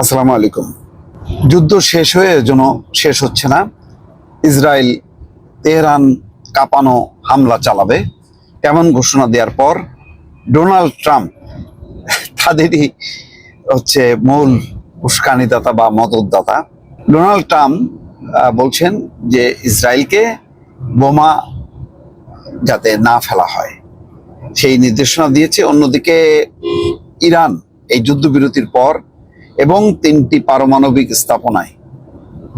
আসসালামু আলাইকুম। যুদ্ধ শেষ হয়ে যেন শেষ হচ্ছে না, ইসরায়েল তেহরান কাঁপানো হামলা চালাবে, এমন ঘোষণা দেওয়ার পর ডোনাল্ড ট্রাম্প তাদেরই হচ্ছে মূল উস্কানিদাতা বা মদতদাতা। ডোনাল্ড ট্রাম্প বলছেন যে ইসরায়েলকে বোমা যাতে না ফেলা হয়। সেই নির্দেশনা দিয়েছে। অন্যদিকে ইরান এই যুদ্ধবিরতির পর এবং তিনটি পারমাণবিক স্থাপনায়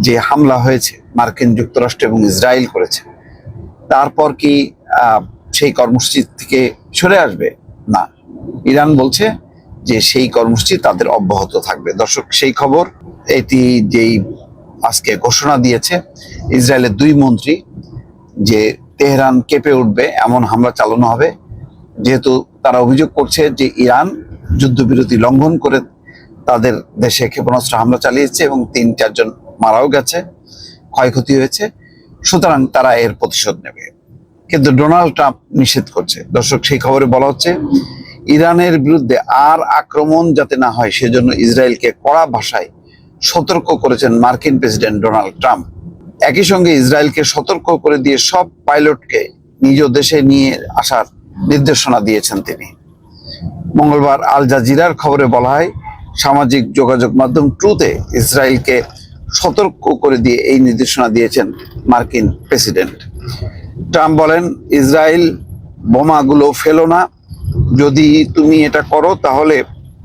যে হামলা হয়েছে, মার্কিন যুক্তরাষ্ট্র এবং ইসরায়েল করেছে, তারপর কি সেই কর্মসূচি থেকে সরে আসবে? না। ইরান বলছে যে সেই কর্মসূচি তাদের অব্যাহত থাকবে। দর্শক, সেই খবর, এটি যেই আজকে ঘোষণা দিয়েছে, ইসরায়েলের দুই মন্ত্রী যে তেহরান কেঁপে উঠবে, এমন হামলা চালানো হবে। যেহেতু তারা অভিযোগ করছে যে ইরান যুদ্ধবিরতি লঙ্ঘন করে তাদের দেশে ক্ষেপণাস্ত্র হামলা চালিয়েছে এবং তিন, চারজন মারাও গেছে, ক্ষয়ক্ষতি হয়েছে। সুতরাং তারা এর প্রতিশোধ নেবে। কিন্তু ডোনাল্ড ট্রাম্প নিষেধ করছে। দর্শক, সেই খবরে বলা হচ্ছে, ইরানের বিরুদ্ধে আর আক্রমণ যাতে না হয়, সেজন্য ইসরায়েলকে কড়া ভাষায় সতর্ক করেছেন মার্কিন প্রেসিডেন্ট ডোনাল্ড ট্রাম্প। একই সঙ্গে ইসরায়েলকে সতর্ক করে দিয়ে সব পাইলটকে নিজ দেশে নিয়ে আসার নির্দেশনা দিয়েছেন তিনি। মঙ্গলবার আল জাজিরার খবরে বলা হয় সামাজিক যোগাযোগ মাধ্যম ট্রুতে ইসরায়েলকে সতর্ক করে দিয়ে এই নির্দেশনা দিয়েছেন মার্কিন প্রেসিডেন্ট। ট্রাম্প বলেন, ইসরায়েল বোমাগুলো ফেলো না। যদি তুমি এটা করো, তাহলে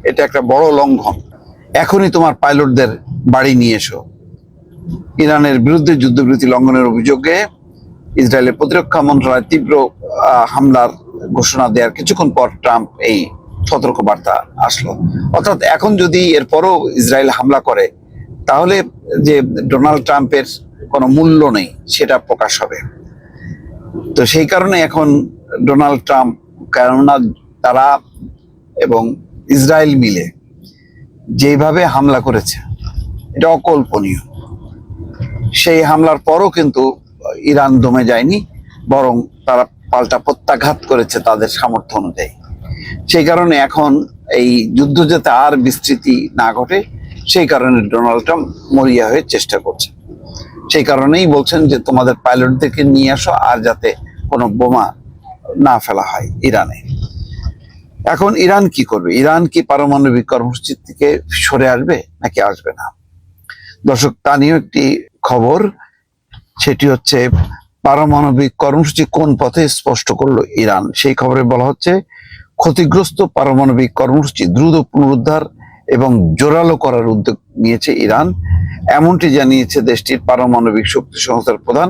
এটা একটা বড় লঙ্ঘন। এখনই তোমার পাইলটদের বাড়ি নিয়ে এসো। ইরানের বিরুদ্ধে যুদ্ধবিরতি লঙ্ঘনের অভিযোগে ইসরায়েলের প্রতিরক্ষা মন্ত্রণালয় তীব্র হামলার ঘোষণা দেওয়ার কিছুক্ষণ পর ট্রাম্প এই সতর্ক বার্তা আসলো। অর্থাৎ এখন যদি এরপরও ইসরায়েল হামলা করে, তাহলে যে ডোনাল্ড ট্রাম্পের কোনো মূল্য নেই, সেটা প্রকাশ হবে। তো সেই কারণে এখন ডোনাল্ড ট্রাম্প, কেননা তারা এবং ইসরায়েল মিলে যেভাবে হামলা করেছে, এটা অকল্পনীয়। সেই হামলার পরও কিন্তু ইরান দমে যায়নি, বরং তারা পাল্টা প্রত্যাঘাত করেছে তাদের সামর্থ্য অনুযায়ী। সেই কারণে এখন এই যুদ্ধ যাতে আর বিস্তৃতি না ঘটে, সেই কারণে ডোনাল্ড ট্রাম্প মরিয়া হয়ে চেষ্টা করছে। সেই কারণেই বলছেন যে, তোমাদের পাইলটদেরকে নিয়ে আসো আর যাতে কোনো বোমা না ফেলা হয় ইরানে। এখন ইরান কি করবে? ইরান কি পারমাণবিক কর্মসূচি থেকে সরে আসবে নাকি আসবে না? দর্শক, তা নিয়েও একটি খবর, সেটি হচ্ছে পারমাণবিক কর্মসূচি কোন পথে স্পষ্ট করল ইরান? সেই খবরে বলা হচ্ছে ক্ষতিগ্রস্ত পারমাণবিক কর্মসূচি দ্রুত পুনরুদ্ধার এবং জোরালো করার উদ্যোগ নিয়েছে ইরান। এমনটি জানিয়েছে দেশটির পারমাণবিক শক্তি সংস্থার প্রধান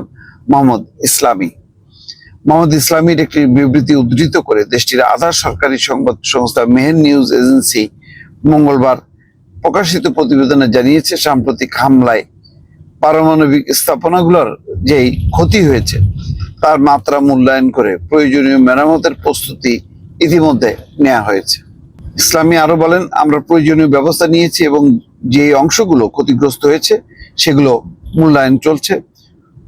মোহাম্মদ ইসলামী। মোহাম্মদ ইসলামীর একটি বিবৃতি উদ্ধৃত করে দেশটির আধার সরকারি সংবাদ সংস্থা মেহের নিউজ এজেন্সি মঙ্গলবার প্রকাশিত প্রতিবেদনে জানিয়েছে, সাম্প্রতিক হামলায় পারমাণবিক স্থাপনাগুলোর যেই ক্ষতি হয়েছে, তার মাত্রা মূল্যায়ন করে প্রয়োজনীয় মেরামতের প্রস্তুতি ইতিমধ্যে নেওয়া হয়েছে। ইসলামী আরও বলেন, আমরা প্রয়োজনীয় ব্যবস্থা নিয়েছি এবং যে অংশগুলো ক্ষতিগ্রস্ত হয়েছে, সেগুলো মূল্যায়ন চলছে।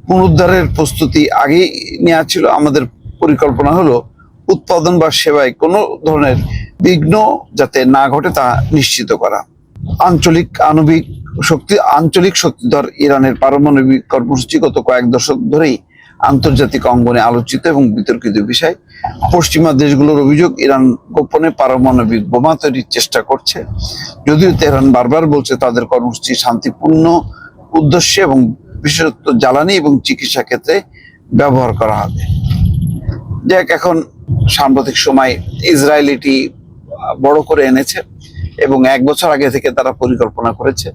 পুনরুদ্ধারের প্রস্তুতি আগেই নেওয়া ছিল। আমাদের পরিকল্পনা হলো, উৎপাদন বা সেবায় কোনো ধরনের বিঘ্ন যাতে না ঘটে তা নিশ্চিত করা। আঞ্চলিক আণবিক শক্তি, আঞ্চলিক শক্তিধর ইরানের পারমাণবিক কর্মসূচি গত কয়েক দশক ধরেই আন্তর্জাতিক অঙ্গনে আলোচিত এবং বিতর্কিত বিষয়। পশ্চিমা দেশগুলোর অভিযোগ, ইরান গোপনে পারমাণবিক বোমা তৈরির চেষ্টা করছে। যদিও তেহরান বারবার বলছে তাদের কর্মসূচি শান্তিপূর্ণ উদ্দেশ্যে এবং বিশেষত জ্বালানি এবং চিকিৎসা ক্ষেত্রে ব্যবহার করা হবে। যাক, এখন সাম্প্রতিক সময় ইসরায়েল এটি বড় করে এনেছে। এবং এক বছর আগে থেকে তারা পরিকল্পনা করেছে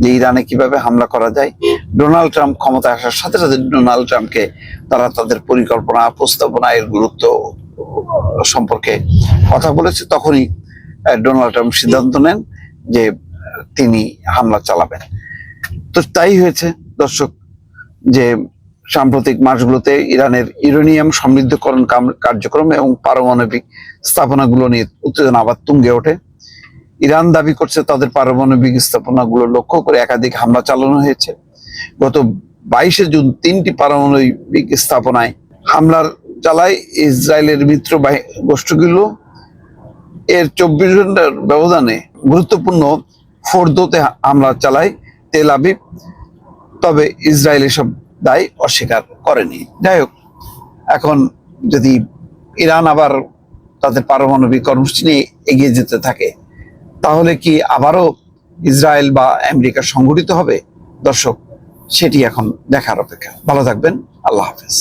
যে ইরানে কীভাবে হামলা করা যায়। ডোনাল্ড ট্রাম্প ক্ষমতায় আসার সাথে সাথে ডোনাল্ড ট্রাম্পকে তারা তাদের পরিকল্পনা, প্রস্তাবনা এর গুরুত্ব সম্পর্কে কথা বলেছে। তখনই ডোনাল্ড ট্রাম্প সিদ্ধান্ত নেন যে তিনি হামলা চালাবেন। তো তাই হয়েছে, দর্শক, যে সাম্প্রতিক মাসগুলোতে ইরানের ইউরেনিয়াম সমৃদ্ধকরণ কার্যক্রম এবং পারমাণবিক স্থাপনাগুলো নিয়ে উত্তেজনা আবার তুঙ্গে ওঠে। ইরান দাবি করছে তাদের পারমাণবিক স্থাপনাগুলো লক্ষ্য করে একাধিক হামলা চালানো হয়েছে। গত বাইশে জুন তিনটি পারমাণবিক স্থাপনায় হামলার চালায় ইসরায়েলের মিত্র গোষ্ঠীগুলো এর চব্বিশ ঘণ্টার ব্যবধানে গুরুত্বপূর্ণ ফোর্দোতে হামলা চালায় তেল আবিব, তবে ইসরায়েল এসব দায় অস্বীকার করেনি। যাই হোক, এখন যদি ইরান আবার তাদের পারমাণবিক কর্মসূচি নিয়ে এগিয়ে যেতে থাকে তাহলে কি আবারও ইসরায়েল বা আমেরিকা সংগঠিত হবে? দর্শক, সেটি এখন দেখার অপেক্ষা। ভালো থাকবেন। আল্লাহ হাফেজ।